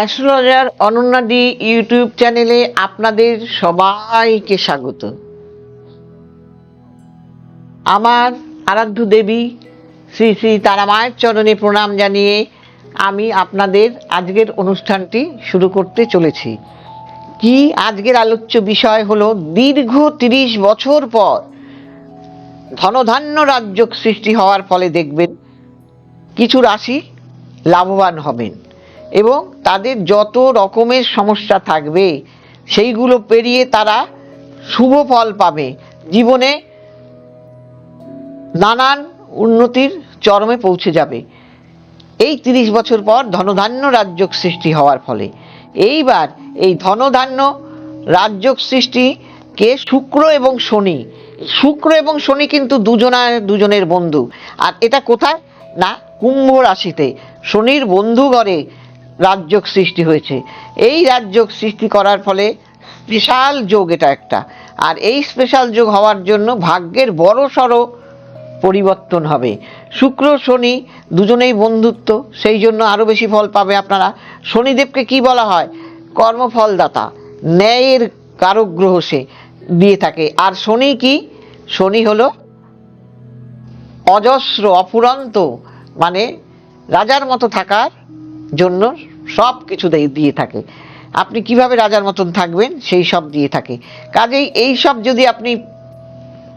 Astrologer অনন্যাদি YouTube চ্যানেলে আপনাদের সবাইকে স্বাগত। আমার আরাধ্য দেবী শ্রী শ্রী তারা মায়ের চরণে প্রণাম জানিয়ে আমি আপনাদের আজকের অনুষ্ঠানটি শুরু করতে চলেছি। কি আজকের আলোচ্য বিষয় হলো দীর্ঘ তিরিশ বছর পর ধনধান্য রাজ্য সৃষ্টি হওয়ার ফলে দেখবেন কিছু রাশি লাভবান হবেন। এবং তাদের যত রকমের সমস্যা থাকবে, সেইগুলো পেরিয়ে তারা শুভ ফল পাবে। জীবনে নানান উন্নতির চরমে পৌঁছে যাবে। এই তিরিশ বছর পর ধনধান্য রাজ্য সৃষ্টি হওয়ার ফলে। এইবার এই ধনধান্য রাজ্য সৃষ্টিকে শুক্র এবং শনি। শুক্র এবং শনি কিন্তু দুজনার দুজনের বন্ধু। আর এটা কোথায়? না, কুম্ভ রাশিতে। শনির বন্ধু ঘরে রাজ্যক সৃষ্টি হয়েছে। এই রাজযোগ সৃষ্টি করার ফলে স্পেশাল যোগ এটা একটা। আর এই স্পেশাল যোগ হওয়ার জন্য ভাগ্যের বড় সড়ো পরিবর্তন হবে। শুক্র, শনি দুজনেই বন্ধুত্ব, সেই জন্য আরও বেশি ফল পাবে আপনারা। শনিদেবকে কি বলা হয়? কর্মফলদাতা, ন্যায়ের কারক গ্রহ সে দিয়ে থাকে। আর শনি কি? শনি হলো অজস্র, অফুরন্ত মানে রাজার মতো থাকার জন্য সব কিছু দিয়ে- থাকে। আপনি কীভাবে রাজার মতন থাকবেন, সেই সব দিয়ে থাকে। কাজেই এই সব যদি আপনি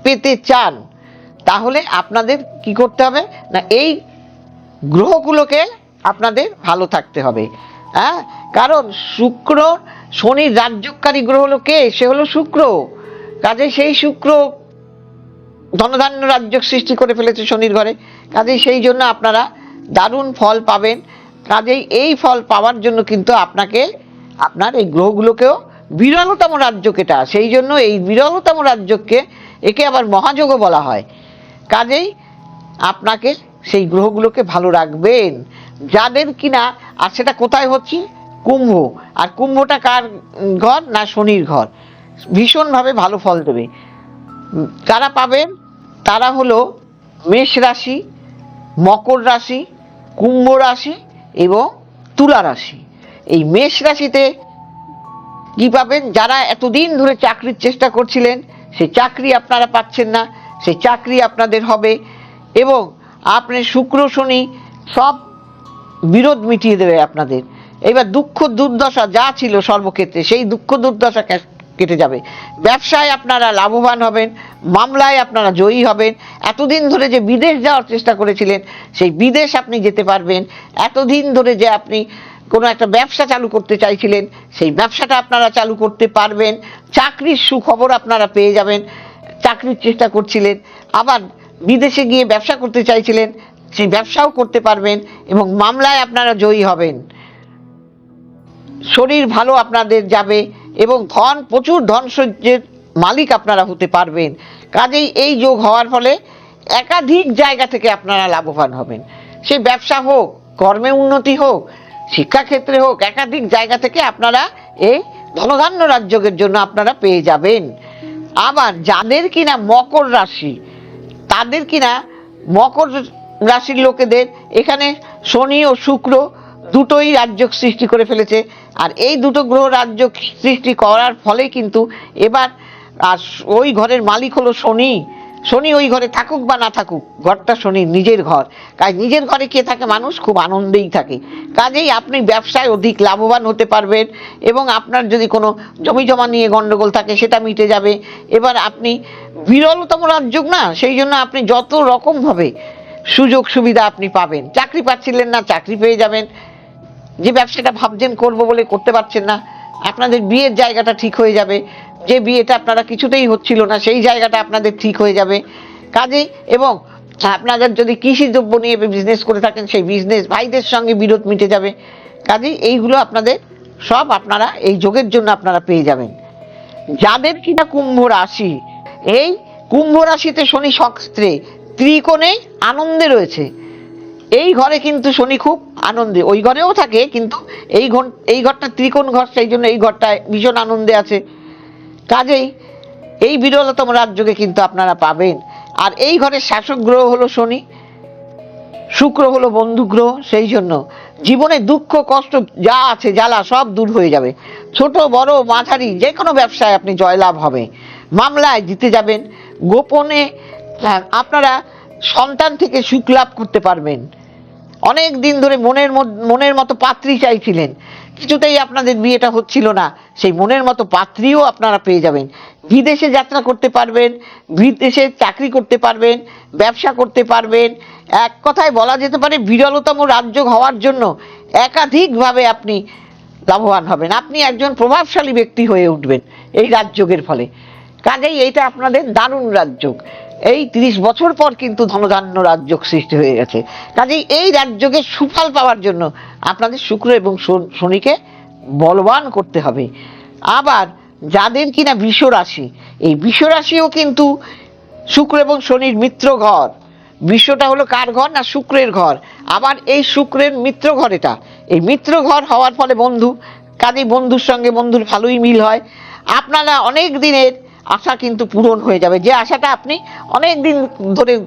পেতে চান, তাহলে আপনাদের কি করতে হবে? না, এই গ্রহগুলোকে আপনাদের ভালো থাকতে হবে। হ্যাঁ? কারণ শুক্র শনির রাজ্যকারী গ্রহ হলো কে? সে হলো শুক্র। কাজে সেই শুক্র ধনধান্য রাজ্য সৃষ্টি করে ফেলেছে শনির ঘরে। কাজেই সেই জন্য আপনারা দারুণ ফল পাবেন। কাজেই এই ফল পাওয়ার জন্য কিন্তু আপনাকে আপনার এই গ্রহগুলোকেও বিরলতম রাজ্য কেটা সেই জন্য এই বিরলতম রাজ্যকে একে আবার মহাযোগও বলা হয়। কাজেই আপনাকে সেই গ্রহগুলোকে ভালো রাখবেন। যাদের কিনা, আর সেটা কোথায় হচ্ছে? কুম্ভ। আর কুম্ভটা কার ঘর না শনির ঘর? ভীষণভাবে ভালো ফল দেবে। কারা পাবেন, তারা হলো মেষ রাশি, মকর রাশি, কুম্ভ রাশি এবং তুলা রাশি। এই মেষ রাশিতে কি পাবেন? যারা এতদিন ধরে চাকরির চেষ্টা করছিলেন, সে চাকরি আপনারা পাচ্ছেন না, সে চাকরি আপনাদের হবে এবং আপনি শুক্র, শনি সব বিরোধ মিটিয়ে দেবে আপনাদের। এবার দুঃখ, দুর্দশা যা ছিল সর্বক্ষেত্রে, সেই দুঃখ, দুর্দশা কেটে যাবে। ব্যবসায় আপনারা লাভবান হবেন, মামলায় আপনারা জয়ী হবেন। এতদিন ধরে যে বিদেশ যাওয়ার চেষ্টা করেছিলেন, সেই বিদেশ আপনি যেতে পারবেন। এতদিন ধরে যে আপনি কোনো একটা ব্যবসা চালু করতে চাইছিলেন, সেই ব্যবসাটা আপনারা চালু করতে পারবেন। চাকরির সুখবর আপনারা পেয়ে যাবেন। চাকরির চেষ্টা করছিলেন, আবার বিদেশে গিয়ে ব্যবসা করতে চাইছিলেন, সেই ব্যবসাও করতে পারবেন এবং মামলায় আপনারা জয়ী হবেন। শরীর ভালো আপনাদের যাবে এবং ধন, প্রচুর ধন সহ্যের মালিক আপনারা হতে পারবেন। কাজেই এই যোগ হওয়ার ফলে একাধিক জায়গা থেকে আপনারা লাভবান হবেন। সে ব্যবসা হোক, কর্মে উন্নতি হোক, শিক্ষাক্ষেত্রে হোক, একাধিক জায়গা থেকে আপনারা এই ধনধান্য রাজ্যের জন্য আপনারা পেয়ে যাবেন। আবার যাদের কিনা মকর রাশি, তাদের কিনা মকর রাশির লোকেদের এখানে শনি ও শুক্র দুটোই রাজ্য সৃষ্টি করে ফেলেছে। আর এই দুটো গ্রহ রাজ্য সৃষ্টি করার ফলে কিন্তু এবার আর ওই ঘরের মালিক হলো শনি। শনি ওই ঘরে থাকুক বা না থাকুক, ঘরটা শনি নিজের ঘর। কাজ নিজের ঘরে কে থাকে মানুষ খুব আনন্দেই থাকে। কাজেই আপনি ব্যবসায় অধিক লাভবান হতে পারবেন এবং আপনার যদি কোনো জমি জমা নিয়ে গন্ডগোল থাকে সেটা মিটে যাবে। এবার আপনি বিরলতম রাজ্য না, সেই জন্য আপনি যত রকমভাবে সুযোগ সুবিধা আপনি পাবেন। চাকরি পাচ্ছিলেন না, চাকরি পেয়ে যাবেন। যে ব্যবসাটা ভাবছেন করব বলে করতে পারছেন না, আপনাদের বিয়ের জায়গাটা ঠিক হয়ে যাবে, যে বিয়েটা আপনারা কিছুতেই হচ্ছিল না, সেই জায়গাটা আপনাদের ঠিক হয়ে যাবে। কাজেই এবং আপনাদের যদি কৃষি দ্রব্য নিয়ে বিজনেস করে থাকেন, সেই বিজনেস ভাইদের সঙ্গে বিরোধ মিটে যাবে। কাজেই এইগুলো আপনাদের সব আপনারা এই যোগের জন্য আপনারা পেয়ে যাবেন। যাদের কিনা কুম্ভ রাশি, এই কুম্ভ রাশিতে শনি শস্ত্রে ত্রিকোণে আনন্দে রয়েছে। এই ঘরে কিন্তু শনি খুব আনন্দে। ওই ঘরেও থাকে কিন্তু এই ঘর এই ঘরটা ত্রিকোণ ঘর সেই জন্য এই ঘরটায় ভীষণ আনন্দে আছে। কাজেই এই বিরলতম রাজ্যকে কিন্তু আপনারা পাবেন। আর এই ঘরের শাসক গ্রহ হলো শনি শুক্র হলো বন্ধু গ্রহ সেই জন্য জীবনে দুঃখ কষ্ট যা আছে জ্বালা সব দূর হয়ে যাবে। ছোট বড় মাঝারি যে কোনো ব্যবসায় আপনি জয়লাভ হবে। মামলায় জিতে যাবেন। গোপনে আহ, আপনারা সন্তান থেকে সুখ লাভ করতে পারবেন। অনেক দিন ধরে মনের মনের মতো পাত্রী চাইছিলেন। কিছুতেই আপনাদের বিয়েটা হচ্ছিল না। সেই মনের মতো পাত্রীও আপনারা পেয়ে যাবেন। বিদেশে যাত্রা করতে পারবেন, বিদেশে চাকরি করতে পারবেন, ব্যবসা করতে পারবেন। এক কথায় বলা যেতে পারে, বিরলতম রাজ্য হওয়ার জন্য একাধিকভাবে আপনি লাভবান হবেন। আপনি একজন প্রভাবশালী ব্যক্তি হয়ে উঠবেন এই রাজযোগের ফলে। কাজেই এইটা আপনাদের দারুণ রাজযোগ। এই তিরিশ বছর পর কিন্তু ধনধান্য রাজযোগ সৃষ্টি হয়ে গেছে। কাজেই এই রাজযোগের সুফল পাওয়ার জন্য আপনাদের শুক্র এবং শন- শনিকে বলবান করতে হবে। আবার যাদের কিনা বিষ রাশি, এই বিষ রাশিও কিন্তু শুক্র এবং শনির মিত্র ঘর। বিশ্বটা হলো কার ঘর না শুক্রের ঘর? আবার এই শুক্রের মিত্র ঘর এটা। এই মিত্র ঘর হওয়ার ফলে বন্ধু, কাজেই বন্ধুর সঙ্গে বন্ধুর ভালোই মিল হয়। আপনারা অনেক দিনের আশা কিন্তু পূরণ হয়ে যাবে। যে আশাটা আপনি অনেক দিন ধরে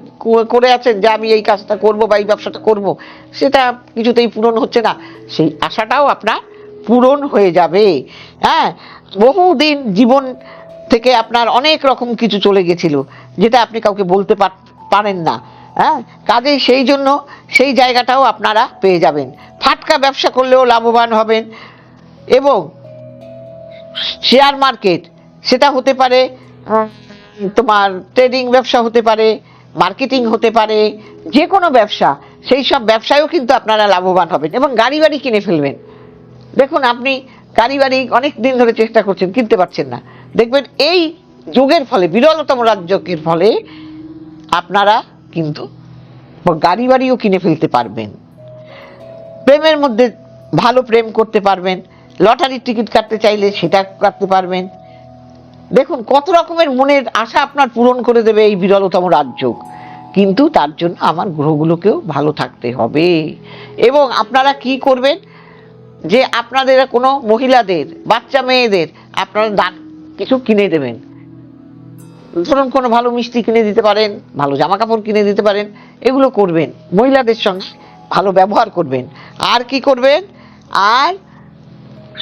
করে আছেন যে আমি এই কাজটা করব বা এই ব্যবসাটা করব, সেটা কিছুতেই পূরণ হচ্ছে না। সেই আশাটাও আপনার পূরণ হয়ে যাবে। হ্যাঁ বহুদিন জীবন থেকে আপনার অনেক রকম কিছু চলে গেছিল, যেটা আপনি কাউকে বলতে পার- পারেন না। হ্যাঁ কাজেই সেই জন্য সেই জায়গাটাও আপনারা পেয়ে যাবেন। ফাটকা ব্যবসা করলেও লাভবান হবেন এবং শেয়ার মার্কেট সেটা হতে পারে তোমার ট্রেডিং ব্যবসা হতে পারে মার্কেটিং হতে পারে যে কোনো ব্যবসা, সেই সব ব্যবসায়ও কিন্তু আপনারা লাভবান হবেন এবং গাড়ি বাড়ি কিনে ফেলবেন। দেখুন, আপনি গাড়ি বাড়ি অনেক দিন ধরে চেষ্টা করছেন, কিনতে পারছেন না। দেখবেন, এই যুগের ফলে, বিরলতম রাজযোগের ফলে, আপনারা কিন্তু গাড়ি বাড়িও কিনে ফেলতে পারবেন। প্রেমের মধ্যে ভালো প্রেম করতে পারবেন, লটারির টিকিট কাটতে চাইলে সেটা কাটতে পারবেন। দেখুন, কত রকমের মনের আশা আপনার পূরণ করে দেবে এই বিরলতম রাজযোগ। কিন্তু তার জন্য আমার গ্রহগুলোকেও ভালো থাকতে হবে। এবং আপনারা কি করবেন? যে আপনাদের কোনো মহিলাদের, বাচ্চা মেয়েদের আপনারা দান কিছু কিনে দেবেন। ধরুন, কোনো ভালো মিষ্টি কিনে দিতে পারেন, ভালো জামা কাপড় কিনে দিতে পারেন, এগুলো করবেন। মহিলাদের সঙ্গে ভালো ব্যবহার করবেন। আর কি করবেন? আর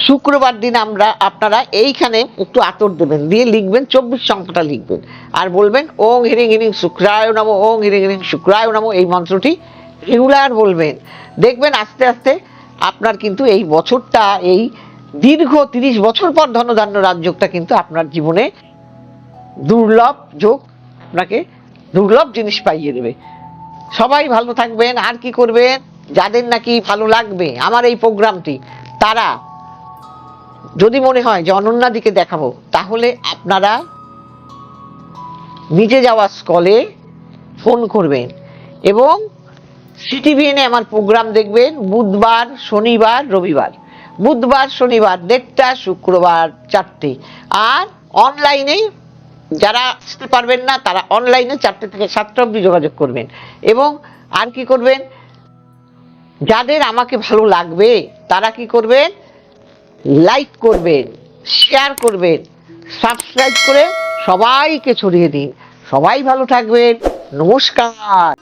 শুক্রবার দিন আমরা আপনারা এইখানে একটু আতর দেবেন, দিয়ে লিখবেন, চব্বিশ সংখ্যাটা লিখবেন। আর বলবেন, ওং হিরিং হিরিং শুক্রায় নমো, ওং হিরিং হিরিং শুক্রায় নমো, এই মন্ত্রটি রেগুলার বলবেন। দেখবেন আস্তে আস্তে আপনার কিন্তু এই বছরটা, এই দীর্ঘ তিরিশ বছর পর ধনধান্য রাজযোগটা কিন্তু আপনার জীবনে দুর্লভ যোগ, আপনাকে দুর্লভ জিনিস পাইয়ে দেবে। সবাই ভালো থাকবেন, আর কি করবেন? যাদের নাকি ভালো লাগবে, আমার এই প্রোগ্রামটি, তারা যদি মনে হয় যে অনন্যাদিকে দেখাবো, তাহলে আপনারা নিজে যাওয়া স্কলে ফোন করবেন এবং সিটিভিএনে আমার প্রোগ্রাম দেখবেন বুধবার, শনিবার, রবিবার। বুধবার, শনিবার, দেড়টা, শুক্রবার, চারটে। আর অনলাইনে যারা আসতে পারবেন না, তারা অনলাইনে চারটে থেকে সাতটা অবধি যোগাযোগ করবেন। এবং আর কি করবেন? যাদের আমাকে ভালো লাগবে, তারা কি করবেন? লাইক করবেন শেয়ার করবেন সাবস্ক্রাইব করে সবাইকে ছড়িয়ে দিন। সবাই ভালো থাকবেন। নমস্কার।